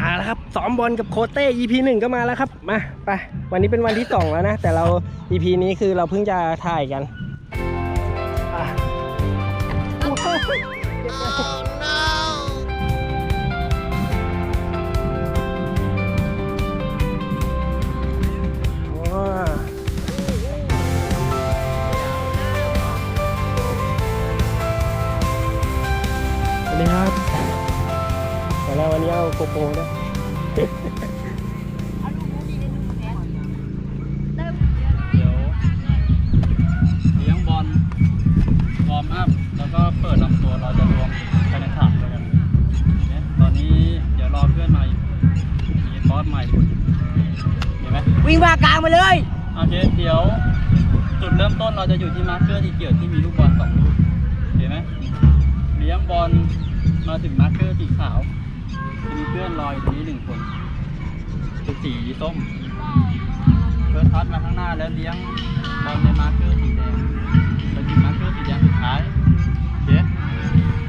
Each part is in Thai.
อ่าแล้วครับซ้อมบอลกับโคเต้ EP หนึ่งก็มาแล้วครับ มาไปวันนี้เป็นวันที่สองแล้วนะ แต่เรา EP นี้คือเราเพิ่งจะถ่ายกันอะว้ โกโปรด้วยเดี๋ยวเลี้ยงบอลวอร์มอัพแล้วก็เปิดลำตัวเราจะรวมภายในถาดด้วยกันเนี่ยตอนนี้เดี๋ยวรอเพื่อนมาอีกมีบอสใหม่เห็นไหมวิ่งมากลางมาเลย โอเคเดี๋ยว จุดเริ่มต้นเราจะอยู่ที่มาร์คเกอร์ที่เกี่ยวที่มีลูกบอลสองลูกเห็นไหมเลี้ยงบอลมาถึงมาร์คเกอร์สีขาวจะ มีเพื่อนรอยตรงนี้หนึ่งคนคือสีส้มเฟิร์สทัชมาข้างหน้าแล้วเลี้ยงบอลในมาร์คเกอร์สีแดงไปถึงมาร์คเกอร์สีแดงสุดท้ายโอเค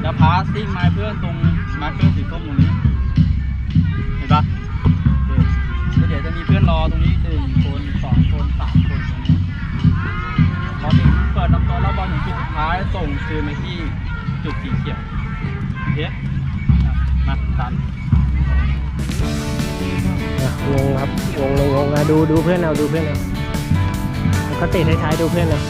แล้วพาสซิ่งมาเพื่อนตรงมาร์คเกอร์สีส้มตรงนี้ เห็นปะเดี๋ยวจะมีเพื่อนรอตรงนี้หนึ่งคนสองคนสามคนตรงนี้พอถึงเปิดลำตัวแล้วบอลถึงจุดสุดท้ายส่งคืนไปที่จุดสีเขียวเคอะมาตัน งงครับงงงงงดูดูเพื่อนเอาดูเพื่อนเอาแล้วก็เตะท้ายๆดูเพื่อนเอา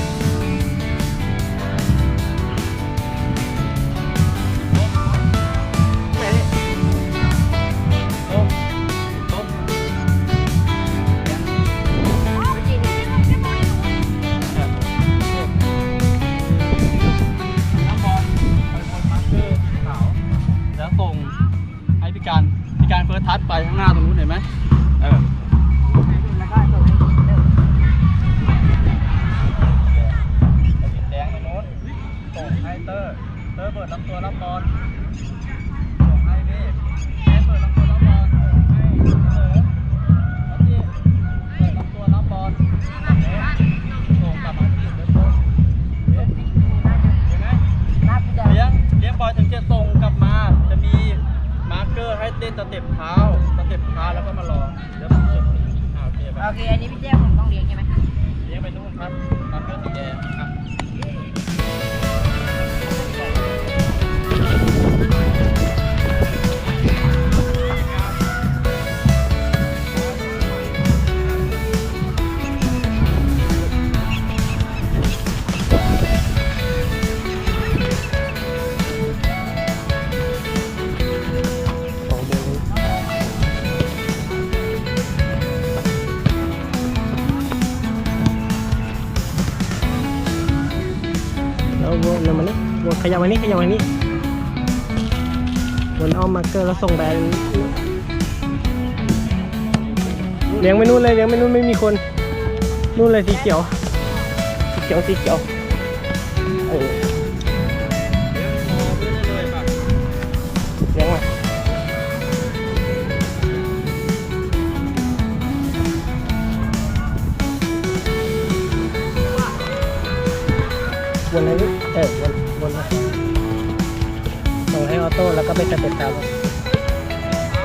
มานี่ขยับมานี่วนอ้อมมาร์เกอร์แล้วส่งแบนเลี้ยงไปนู่นเลยเลี้ยงไปนู่นไม่มีคนนู่นเลยสีเขียวสีเขียวสีเขียวเออเลี้ยงมอเพื่อนได้เลย แล้วก็ไปสเต็ปเท้า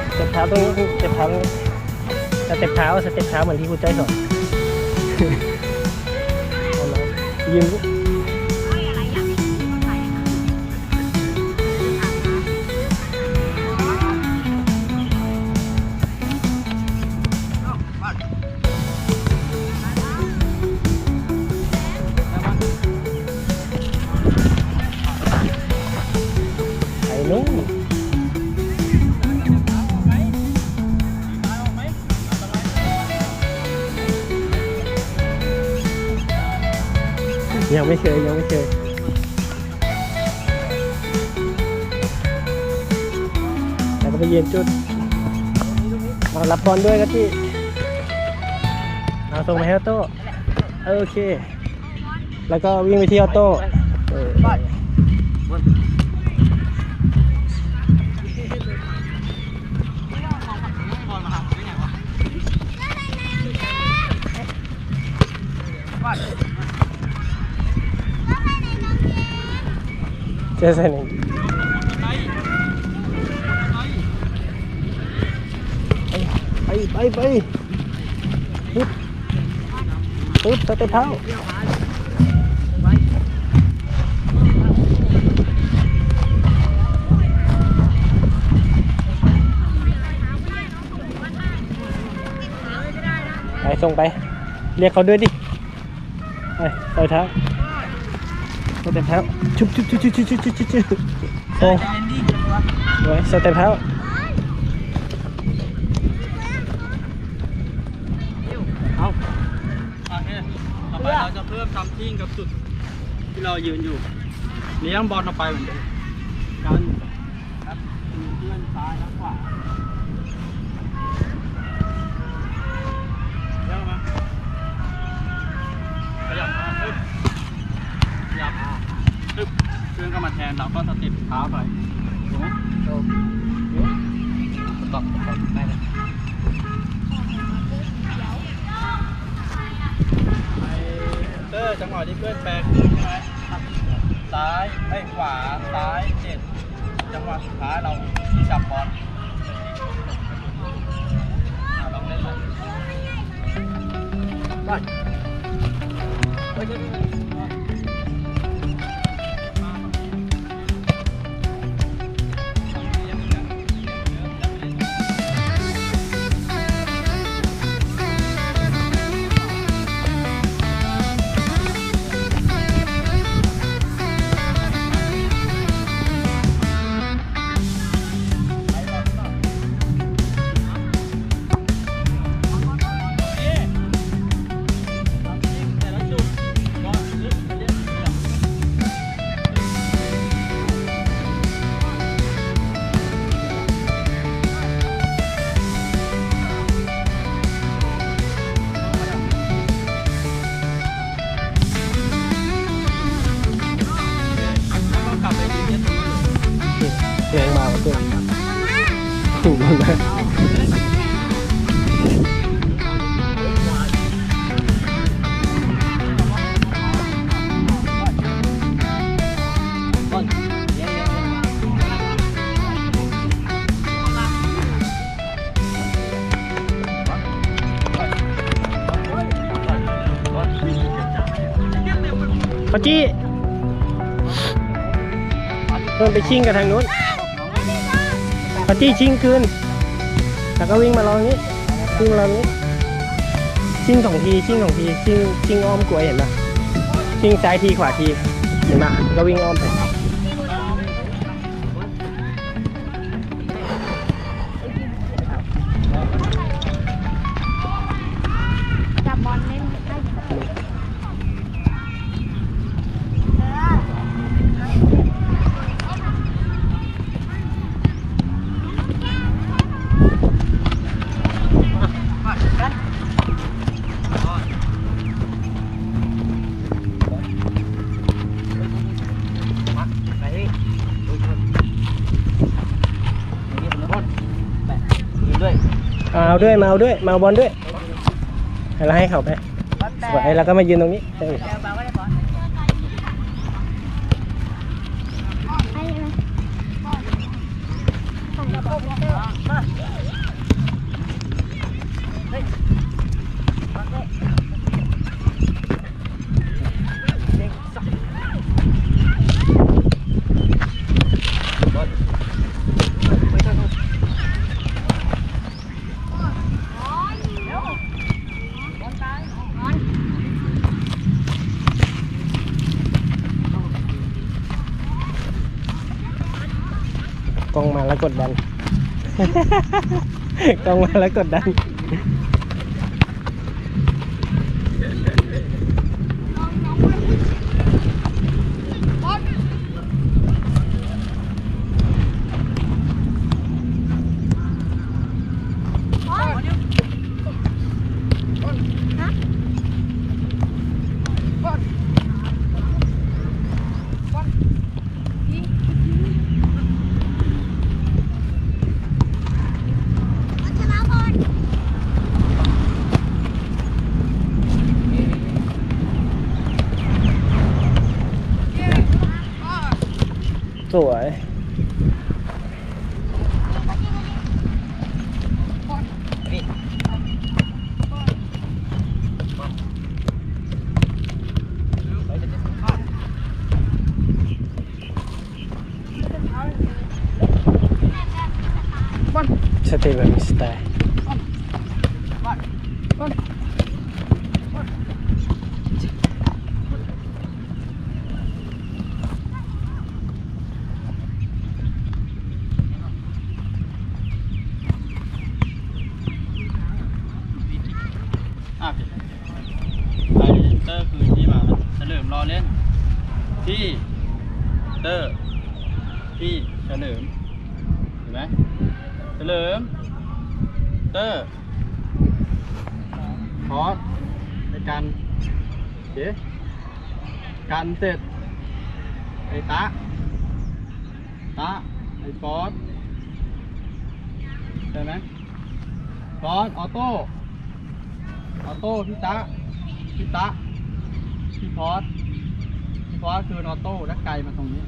สเต็ปเท้าตรงนี้คือสเต็ปเท้าตรงนี้สเต็ปเท้าสเต็ปเท้าเหมือนที่ครูจ้อยสอนเอามายืนไอ้นู้นยังไม่เคยยังไม่เคยแล้วก็ไปเยืนจุดเอารับบอลด้วยก็ที่เอาส่งไปให้ออโต้โอเค แล้วก็วิ่งไปที่ออโต้เออ บอลมาหาผมได้ไงวะ เจอเซนเองไไปไปปึ๊บปึ๊บสเต็ปเท้าไปส่งไป เรียกเขาด้วยดิ ไปใส่เท้า เต็ปเท้าชุบชุบชุบชุบชุบชุบชุบชุบส่งไว้สเต็ปเท้าเอาโอเคต่อไปเราจะเพิ่มทำทิ้งกับจุดที่เรายืนอยู่เลี้ยงบอลออกไปเหมือนเดิมกันครับเพื่อนซ้ายและขวาเลี้ยงมาขยับมาปึ๊บขยับปึ๊บเพื่อนก็มาแทนเราก็สเต็ปเท้าไปถูกไหมถูกตบตบไปเลยเตอร์จังหวะที่เพื่อนแบกใช่ไหมซ้ายไอ้ขวา ซ้ายเจ็ดจังหวะสุดท้ายเราจับบอลลองเล่นหน่อยไป ชิงกับทางนู้นปาจี้ชิงคืน แล้วก็วิ่งมาลองนี้วิ่งมาลองนี้ ชิงสองที ชิงสองที ชิงชิงอ้อมกลวยเห็นไหมชิงซ้ายทีขวาที เห็นไหมก็วิ่งอ้อมไป เอาด้วยมาเอาด้วยมาเอาบอลด้วยแล้วให้เขาไปสวยแล้วก็มายืนตรงนี้เออ แล้วบอลก็ได้บอลให้ไหมส่งกระบอกมาเฮ้ยบอลเฮ้ยเด็กสักบอลตายบอล กล้องมาแล้วกดดัน กล้องมาแล้วกดดัน 作为 อะผิดไอเตอร์คือที่มาเฉลิมรอเล่น ที่เตอร์ที่เฉลิมเห็นไหมเฉลิมเตอร์พอสในการเจ๊การเสร็จไอ้ตะตะไอ้ฟอสใช่ไหมฟอสออโต้ ออโต้พี่ตะพี่ตะพี่พอสพี่พอสคือออโต้และไกลมาตรงนี้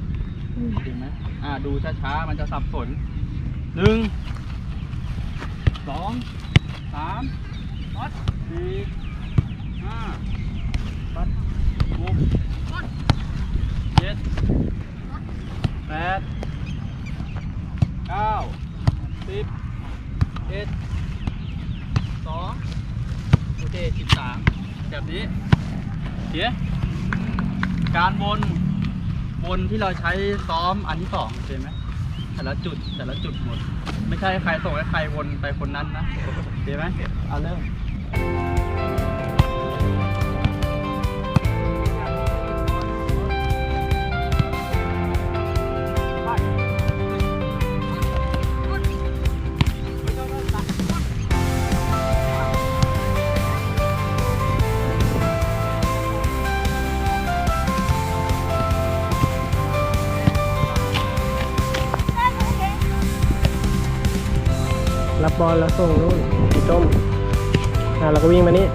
เห็นไหมอ่า ดูช้าๆ มันจะสับสนหนึ่งสองสามสี่ห้าหกเจ็ดแปดเก้าสิบเอ็ดสอง โอเคสิบสาม แบบนี้เดี๋ยวการวนวนที่เราใช้ซ้อมอันที่สองเห็นไหมแต่ละจุดแต่ละจุดหมด ไม่ใช่ใครส่งให้ใครวนไปคนนั้นนะเห็นไหมเอาเริ่ม บอลแล้วส่งนู่นพี่ต้มอ่าเราก็วิ่งมานี่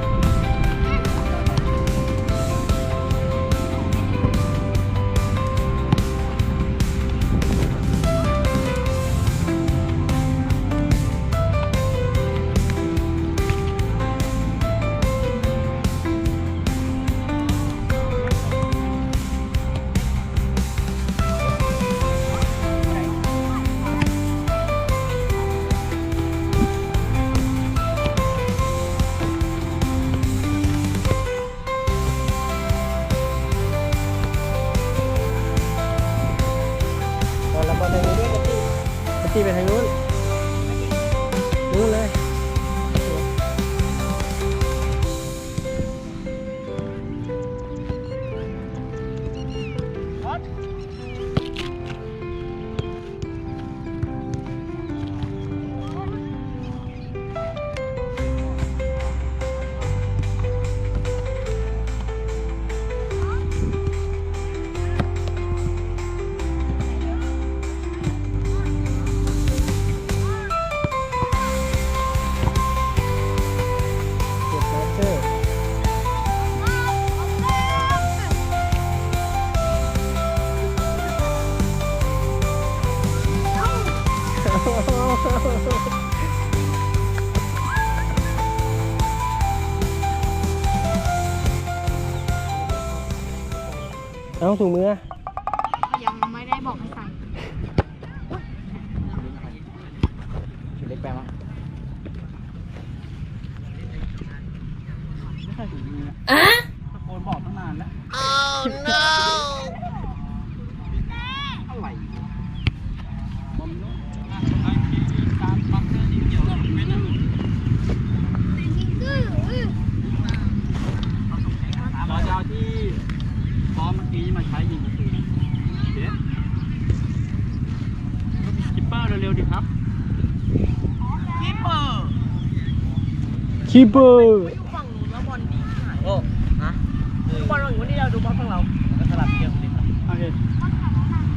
เอาถุงมือยังไม่ได้บอกให้ใส่ชุดเล็กไปมั้งไม่ใช่ถุงมืออะตะโกนบอกตั้งนานแล้วอะไรบอมนุ๊กอะไอ้ที่ตามบังเกอร์ที่เกี่ยวกับเม็ดนั่นเราจะเอาที่ซ้อมเมื่อกี้มาใช้ยิงประตูเด็ดคิปเปอร์เร็วๆดิครับ คิปเปอร์ คีเปอร์อยู่ฝั่งนู้นแล้วบอลดีที่ไหนโอ้ฮะบอลฝั่งนู้นนี่เราดูบอลฝั่งเรา ก็สลับเกี่ยวกันโอเค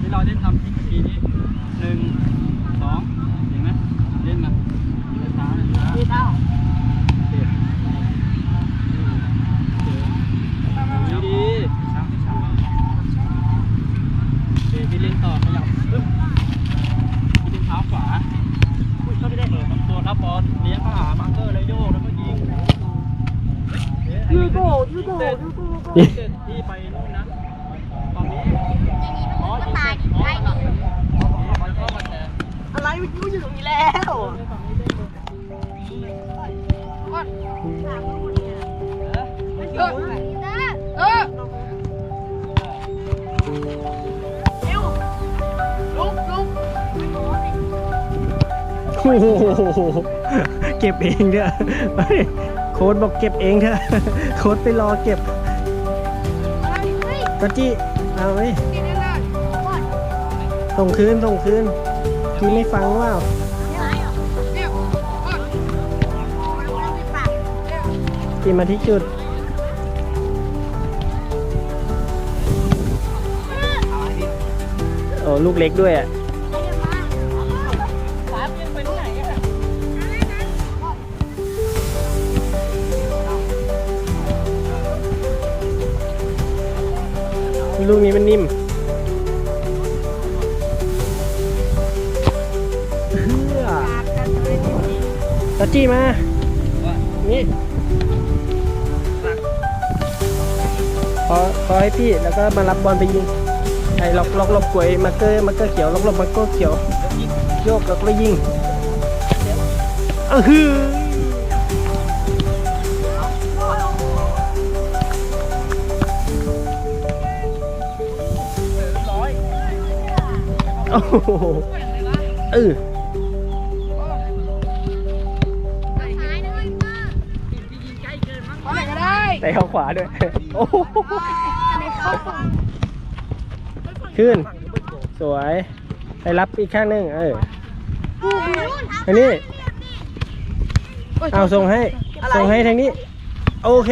นี่เราได้ทำ โหเก็บเองเถอะเฮ้ยโค้ดบอกเก็บเองเถอะโค้ดไปรอเก็บตะจี้เอาไว้ส่งคืนส่งคืนจีไม่ฟังว่าจีมาที่จุดโอ้ลูกเล็กด้วยอะ ลูกนี้มันนิ่มเฮ้อตะจี้มา นี่ขอขอให้พี่ แล้วก็มารับบอลไปยิง ไอ้ล็อกล็อกหลบกลวยมาร์เกอร์มาร์เกอร์เขียวล็อกหลบมาร์เกอร์เขียว โยกแล้วก็ยิงเออ โอ้โหเออเอาไหนก็ได้แต่เข้าขวาด้วย โอ้โหขึ้น สวยไปรับอีกข้างหนึง เอออันนี้ เอาส่งให้ ส่งให้ทางนี้ โอเค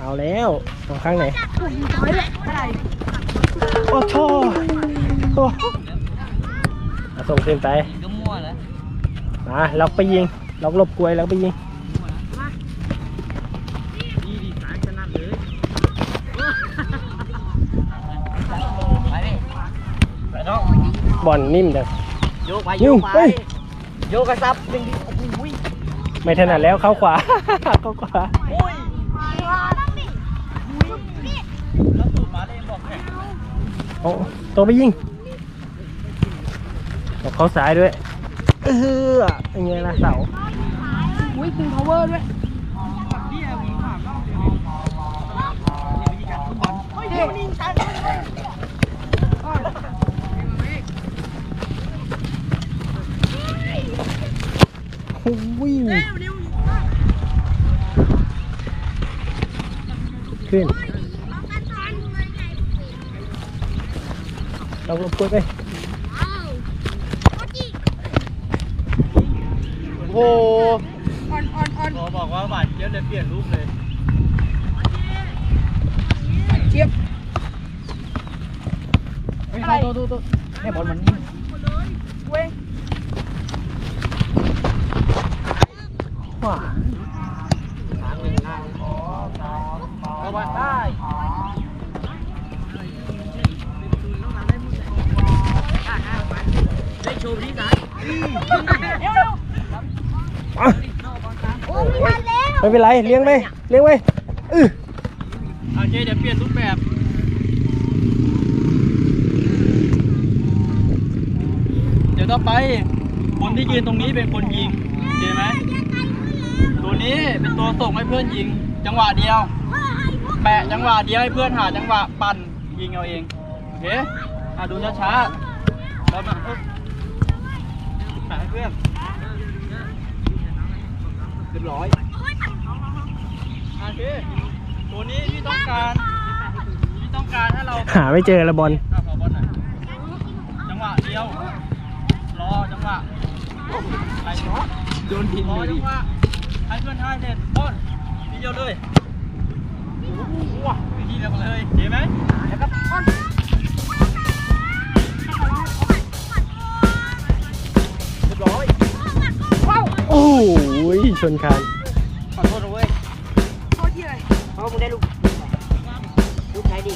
เอาแล้วส่งข้างไหน โอ้โหโอ้เอา ส่งขึ้นไปก็มั่วแล้วมาล็อกไปยิงล็อกหลบกลวยแล้วไปยิงนี่ดีสายขนาดเลยไปดิไปน้องบอลนิ่มจังโยกไปนิ่โยวกไปเฮ้ยโยกกระซับดึงดิโอ้โหยไม่ถนัดแล้วเข้าขวาเข้าขวาโอ้ยแล้วสูตรมาเลยบอกแข่งโอ้ตัวไปยิง บอกเขาสายด้วย เออยังไงล่ะเสาอุ้ยตึง power ด้วยพี่แอมีถามเล่าเดี๋ยวนี้วิธีการฟุตบอลเฮ้ยเดี๋ยวนี่ชันวิ่งขึ้นเราลบกดไปโอ้ โหอ่อนอ่อนอ่อนพอบอกว่าหวานเจี๊ยบเลยเปลี่ยนรูปเลยเจี๊ยบอะไรตัวตัวตัวแม่บอลมันนิ่มเว้ยว้าเข้ามาได้ได้โชว์ที่สา ยอะไม่เป็นไรเลี้ยงไปเลี้ยงไปอือโอเคเดี๋ยวเปลี่ยนรูปแบบเดี๋ยวต่อไปคนที่ยืนตรงนี้เป็นคนยิงโอเคไหมตัวนี้เป็นตัวส่งให้เพื่อนยิง จังหวะเดียว แปะจังหวะเดียวให้เพื่อนหาจังหวะปั่นยิงเอาเองโอเคอะดูช้าๆแล้วมาปึ๊บแปะให้เพื่อน เรียบร้อยโอเคตัวนี้ที่ต้องการที่ต้องการให้เราหาไม่เจอละบอลอะขอบอลหน่อยจังหวะเดียวรอจังหวะไปโดนดินรอจังหวะให้เพื่อนท่ายเสร็จป้อนทีเดียวเลยว้าทีเดียวเลยเห็นไหมแล้วก็ป้อน ชนคานขอโทษนะเว้ยโทษที่อะไรเพราะมึงได้ลูกลูกไหนดิ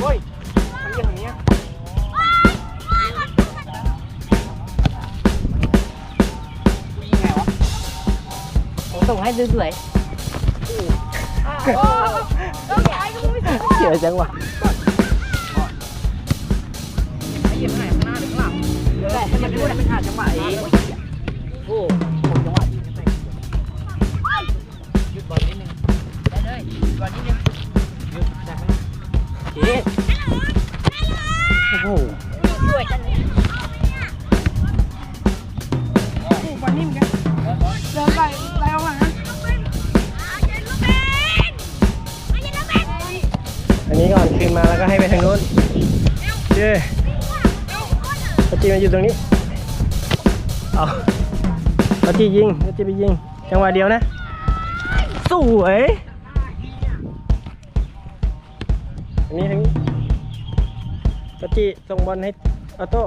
เฮ้ยทำอย่างนี้ยส่งให้สวยเสียจังหวะๆไอ้เหยียบไหนข้างหน้าหรือข้างหลังเดี๋ยวแหละมันจะพูดมันขาดจังหวะเองอ้ ก่อนนิดนึงหยุดจากนั้นเอ๊ะโอ้โหสวยจังเลยบอลนิ่มกันเดินไปไปเอาหลังนะอันนี้ก่อนคืนมาแล้วก็ให้ไปทางนู้นเย้ปาจีมาอยู่ตรงนี้ เอาปาจียิงปาจีไปยิง จังหวะเดียวนะ สวย ส่งบอลให้ออโต้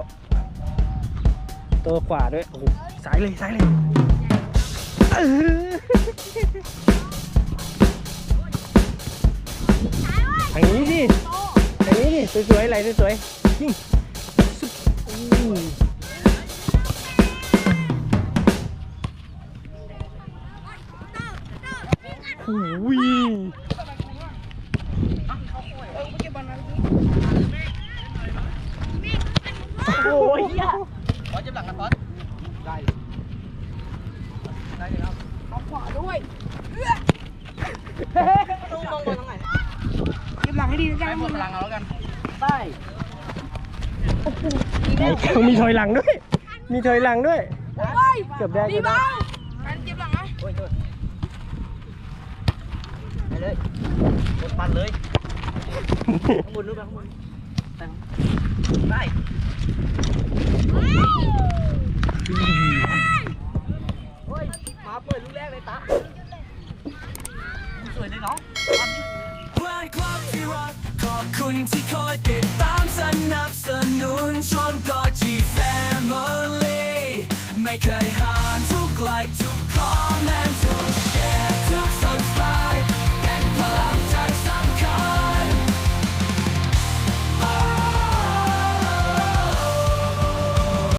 ตัวขวาด้วยโอ้โหสายเลยสายเลยเออทางนี้สิทางนี้ดิสวยๆไหลสวยๆยิงสุดอู้หูยโอ้ย บอลเจ็บหลังกันบอลได้ ได้เลยครับ เอาขวาด้วย ต้องมองบอลตรงไหน เก็บหลังให้ดีนะจ๊ะ ให้หมดพลังเอาแล้วกัน ได้ ไอ้เจ้ามีถอยหลังด้วย มีถอยหลังด้วย เกือบได้ดีเกือบได้บ้างการเก็บหลังนะโอ้ยโทษไปเลยกดปันเลยข้างบนนู้นไปข้างบนแต่งได้เฮ้ยมาเปิดลูกแรกเลยตาสวยเลยเนาะเพื่ kun ti korte bamser napser to like to come to share